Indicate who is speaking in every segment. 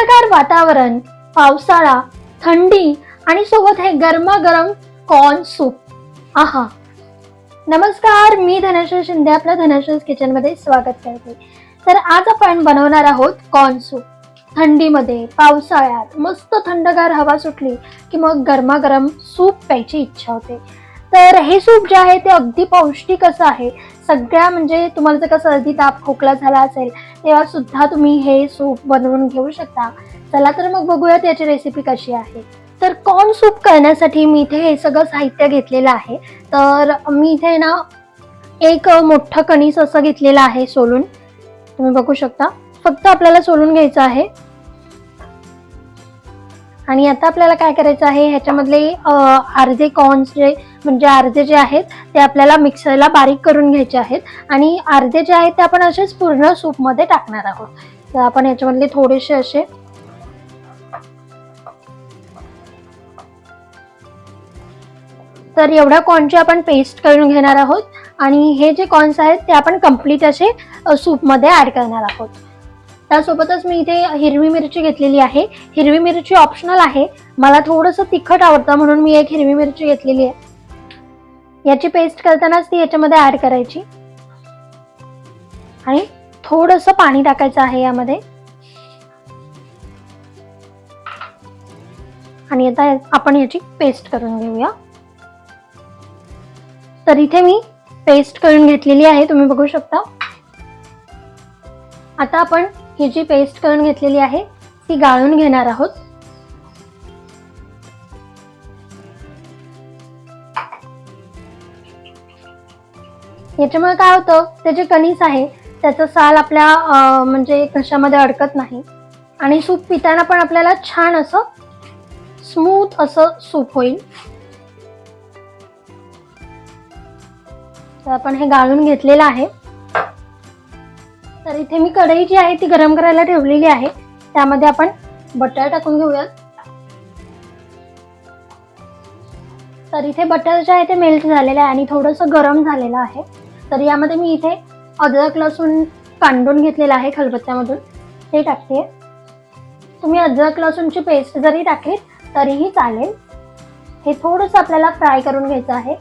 Speaker 1: थंडगार वातावरण पावसाळा थंडी आणि सोबत हे गरमागरम कॉर्न सूप. आहा. नमस्कार मी धनश्री शिंदे आपल्या धनश्रीज किचनमध्ये स्वागत करते. तर आज आपण बनवणार आहोत कॉर्न सूप. थंडीमध्ये पावसाळ्यात मस्त थंडगार हवा सुटली की मग गरमागरम सूप प्यायची इच्छा होते. तर हे सूप जे आहे ते अगदी पौष्टिक असं आहे. सगळ्या म्हणजे तुम्हाला जर का सर्दी ताप खोकला झाला असेल तेव्हा सुद्धा तुम्ही हे सूप बनवून घेऊ शकता. चला तर मग बघूया त्याची रेसिपी कशी आहे. तर कॉर्न सूप करण्यासाठी मी इथे हे सगळं साहित्य घेतलेलं आहे. तर मी इथे ना एक मोठं कणीस असं घेतलेलं आहे सोलून. तुम्ही बघू शकता. फक्त आपल्याला सोलून घ्यायचं आहे. आणि आता आपल्याला काय करायचं आहे ह्याच्यामधले अर्धे कॉर्न्स जे म्हणजे अर्धे जे आहेत ते आपल्याला मिक्सरला बारीक करून घ्यायचे आहेत. आणि अर्धे जे आहेत ते आपण असेच पूर्ण सूपमध्ये टाकणार आहोत. तर आपण याच्यामधले थोडेसे असे तर एवढ्या कॉर्नची आपण पेस्ट करून घेणार आहोत. आणि हे जे कॉर्न्स आहेत ते आपण कंप्लीट असे सूपमध्ये ॲड करणार आहोत. त्यासोबतच मी इथे हिरवी मिरची घेतलेली आहे. हिरवी मिरची ऑप्शनल आहे. मला थोडंसं तिखट आवडतं म्हणून मी एक हिरवी मिरची घेतलेली आहे. याची पेस्ट करतानाच ती याच्यामध्ये ॲड करायची. आणि थोडंसं पाणी टाकायचं आहे यामध्ये. आणि आता आपण याची पेस्ट करून घेऊया. तर इथे मी पेस्ट करून घेतलेली आहे तुम्ही बघू शकता. आता आपण ही जी पेस्ट करून घेतलेली आहे ती गाळून घेणार आहोत. याच्यामुळे काय होतं ते जे कणीस आहे त्याचं साल आपल्या म्हणजे घशामध्ये अडकत नाही. आणि सूप पिताना पण आपल्याला छान असं स्मूथ असं सूप होईल. तर आपण हे गाळून घेतलेलं आहे. तर इथे मी कढई जी आहे ती गरम करायला ठेवलेली आहे. त्यामध्ये आपण बटर टाकून घेऊयात. तर इथे बटर जे आहे ते मेल्ट झालेलं आहे आणि थोडंसं गरम झालेलं आहे. तर यामध्ये मी इथे अद्रक लसूण कांडून घेतलेलं आहे खलबत्त्यामधून. ते टाकते. तुम्ही अद्रक लसूणची पेस्ट जरी टाकली तरीही चालेल. हे थोडंसं आपल्याला फ्राय करून घ्यायचं आहे.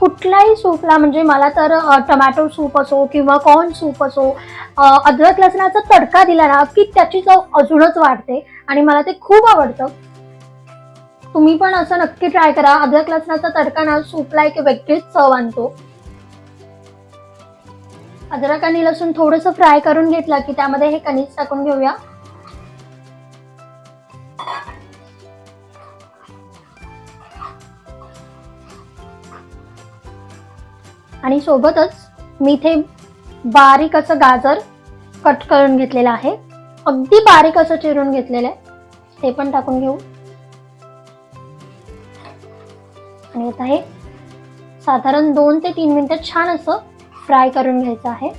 Speaker 1: कुठलाही सूपला म्हणजे मला तर टमॅटो सूप असो किंवा कॉर्न सूप असो अद्रक लसणाचा तडका दिला ना की त्याची चव अजूनच वाढते आणि मला ते खूप आवडतं. तुम्ही पण असं नक्की ट्राय करा. अद्रक लसणाचा तडका ना सूपला एक वेगळीच चव आणतो. अद्रक आणि लसूण थोडंसं फ्राय करून घेतलं की त्यामध्ये हे कणीस टाकून घेऊया. आणि सोबतच मी इथे बारीक असं गाजर कट करून घेतलेलं आहे. अगदी बारीक असं चिरून घेतलेलं आहे. ते पण टाकून घेऊ. आणि आता हे साधारण दोन ते तीन मिनिटं छान असं फ्राय करून घ्यायचं आहे.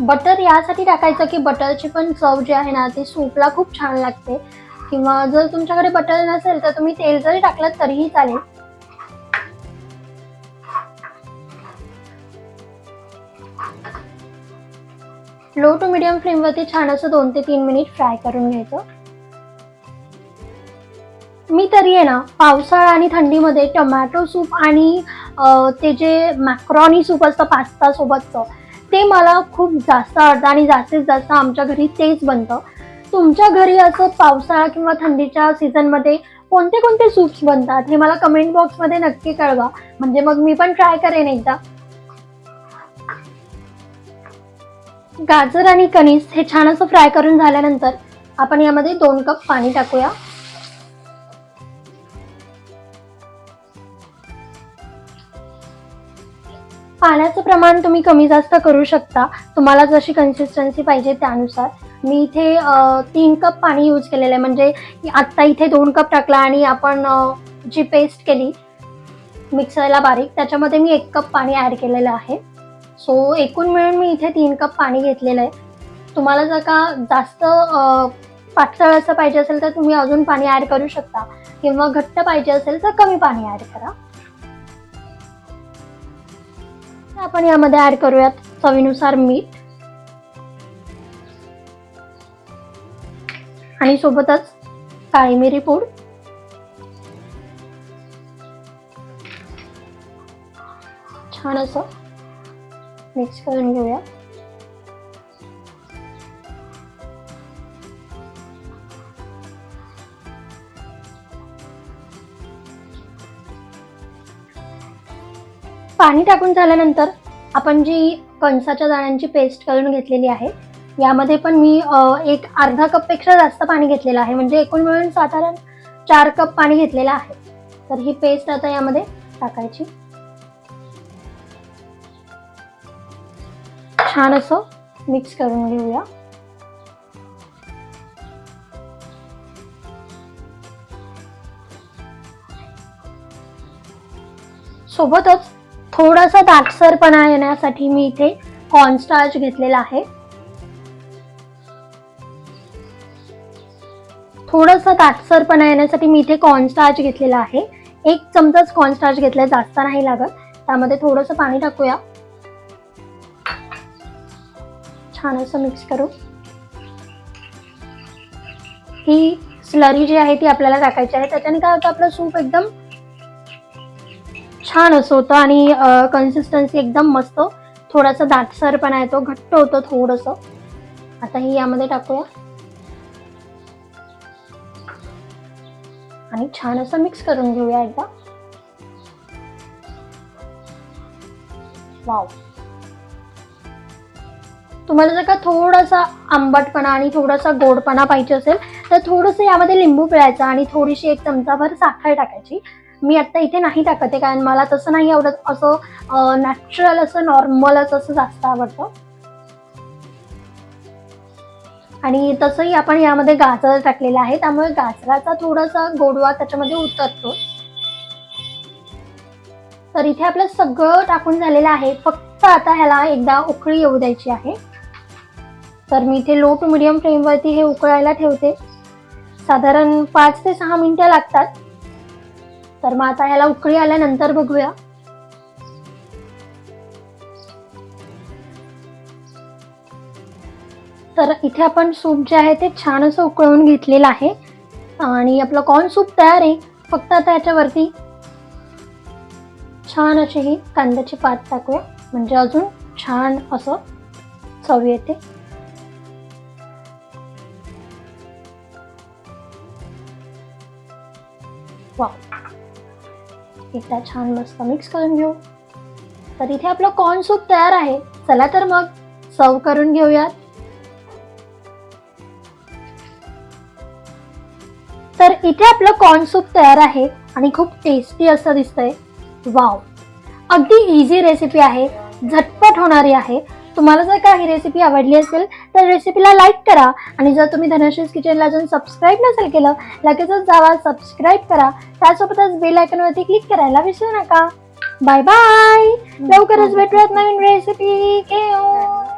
Speaker 1: बटर यासाठी टाकायचं की बटरची पण चव जी आहे ना ती सूपला खूप छान लागते. किंवा जर तुमच्याकडे बटर नसेल तर तुम्ही तेल जरी टाकलं तरीही चालेल. लो टू मिडियम फ्लेमवरती छान असं दोन ते तीन मिनिट फ्राय करून घ्यायचं. मी तरी आहे ना पावसाळा आणि थंडीमध्ये टोमॅटो सूप आणि ते जे मॅक्रॉनी सूप असतं पास्ता सोबतचं ते मला खूप जास्त आवडतं आणि जास्तीत जास्त आमच्या घरी तेच बनतं. तुमच्या घरी असं पावसाळा किंवा थंडीच्या सीझनमध्ये कोणते कोणते सूप्स बनतात हे मला कमेंट बॉक्समध्ये नक्की कळवा. म्हणजे मग मी पण ट्राय करेन एकदा. गाजर आणि कणीस हे छान असं फ्राय करून झाल्यानंतर आपण यामध्ये दोन कप पाणी टाकूया. पाण्याचं प्रमाण तुम्ही कमी जास्त करू शकता. तुम्हाला जशी कन्सिस्टन्सी पाहिजे त्यानुसार. मी इथे तीन कप पाणी यूज केलेलं आहे. म्हणजे आत्ता इथे दोन कप टाकला आणि आपण जी पेस्ट केली मिक्सरला बारीक त्याच्यामध्ये मी एक कप पाणी ॲड केलेलं आहे. सो एकूण मिळून मी इथे तीन कप पाणी घेतलेलं आहे. तुम्हाला जर का जास्त पातळ असं पाहिजे असेल तर तुम्ही अजून पाणी ॲड करू शकता. किंवा घट्ट पाहिजे असेल तर कमी पाणी ॲड करा. आपण यामध्ये ॲड करूयात चवीनुसार मीठ. आणि सोबतच काळी मिरी पूड. छान असं मिक्स करून घेऊया. पाणी टाकून झाल्यानंतर आपण जी कणसाच्या दाण्यांची पेस्ट करून घेतलेली आहे यामध्ये पण मी एक अर्धा कपपेक्षा जास्त पाणी घेतलेलं आहे. म्हणजे एकूण मिळून साधारण चार कप पाणी घेतलेलं आहे. तर ही पेस्ट आता यामध्ये टाकायची. छान असं मिक्स करून घेऊया. सोबतच थोडासा दाटसरपणा येण्यासाठी मी इथे कॉर्नस्टार्च घेतलेला आहे. थोडंसं ताटसरपणा येण्यासाठी मी इथे कॉर्नस्टार्च घेतलेला आहे. एक चमचाच कॉर्नस्टार्च घेतलाय जास्त नाही लागत. त्यामध्ये थोडंसं पाणी टाकूया. छान असं मिक्स करू. ही स्लरी जी आहे ती आपल्याला टाकायची आहे. त्याच्याने काय होतं आपलं सूप एकदम छान असं होतं आणि कन्सिस्टन्सी एकदम मस्त. थोडासा दाटसरपणा येतो घट्ट होतं थोडंसं. आता ही यामध्ये टाकूया. आणि छान असं मिक्स करून घेऊया एकदा. वाव तुम्हाला जर का थोडासा आंबटपणा आणि थोडासा गोडपणा पाहिजे असेल तर थोडंसं यामध्ये लिंबू पिळायचं आणि थोडीशी एक चमचाभर साखर टाकायची. मी आता इथे नाही टाकत आहे कारण मला तसं नाही आवडत. असं नॅचरल असं नॉर्मलच असं जास्त आवडतं. आणि तसंही आपण यामध्ये गाजर टाकलेलं आहे. त्यामुळे गाजराचा थोडासा गोडवा त्याच्यामध्ये उतरतो. तर इथे आपलं सगळं टाकून झालेलं आहे. फक्त आता ह्याला एकदा उकळी येऊ द्यायची आहे. तर मी इथे लो टू मिडियम फ्लेमवरती हे उकळायला ठेवते. साधारण पाच ते सहा मिनिटं लागतात. तर मग आता ह्याला उकळी आल्यानंतर बघूया. तर इथे आपण सूप जे आहे ते छान असं उकळून घेतलेलं आहे. आणि आपलं कॉर्न सूप तयार आहे. फक्त आता याच्यावरती छान अशी ही कांद्याची पात टाकूया. म्हणजे अजून छान असं चव येते. वा एकदा छान मस्त मिक्स करून घेऊ. तर इथे आपलं कॉर्न सूप तयार आहे. चला तर मग सर्व करून घेऊयात. तर इथे आपलं कॉर्न सूप तयार आहे आणि खूप टेस्टी असं दिसतंय. वाव अगदी इझी रेसिपी आहे. झटपट होणारी आहे. तुम्हाला जर का ही रेसिपी आवडली असेल तर रेसिपीला लाईक करा आणि जर तुम्ही धनश्रीज किचनला अजून सबस्क्राईब नसेल केलं लगेचच जावा सबस्क्राईब करा. त्यासोबतच बेल आयकॉनवरती क्लिक करायला विसरू नका. बाय बाय लवकरच भेटूयात नवीन रेसिपी घेऊन